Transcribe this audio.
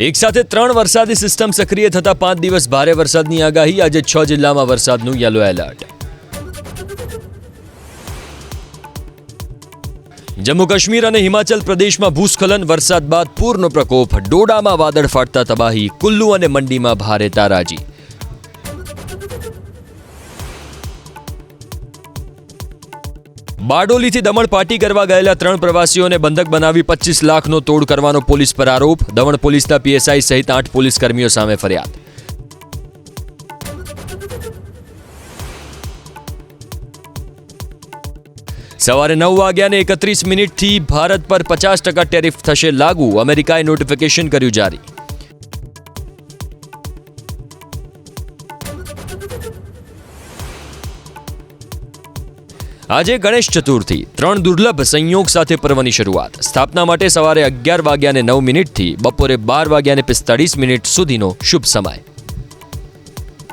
એક સાથે ત્રણ વરસાદી સિસ્ટમ સક્રિય થતા પાંચ દિવસ ભારે વરસાદની આગાહી. આજે છ જિલ્લામાં વરસાદનું યલો એલર્ટ. જમ્મુ કાશ્મીર અને હિમાચલ પ્રદેશમાં ભૂસ્ખલન, વરસાદ બાદ પૂરનો પ્રકોપ. ડોડામાં વાદળ ફાટતા તબાહી. કુલ્લુ અને મંડીમાં ભારે તારાજી. બારડોલીથી દમણ પાર્ટી કરવા ગયેલા ત્રણ પ્રવાસીઓને બંધક બનાવી પચીસ લાખનો તોડ કરવાનો પોલીસ પર આરોપ. દમણ પોલીસના પીએસઆઈ સહિત આઠ પોલીસ કર્મીઓ સામે ફરિયાદ. સવારે નવ વાગ્યાને એકત્રીસ મિનિટથી ભારત પર પચાસ ટકા ટેરિફ થશે લાગુ. અમેરિકાએ નોટિફિકેશન કર્યું જારી. આજે ગણેશ ચતુર્થી. ત્રણ દુર્લભ સંયોગ સાથે પર્વની શરૂઆત. સ્થાપના માટે સવારે અગિયાર વાગ્યાને નવ મિનિટથી બપોરે બાર વાગ્યાને પિસ્તાળીસ મિનિટ સુધીનો શુભ સમય.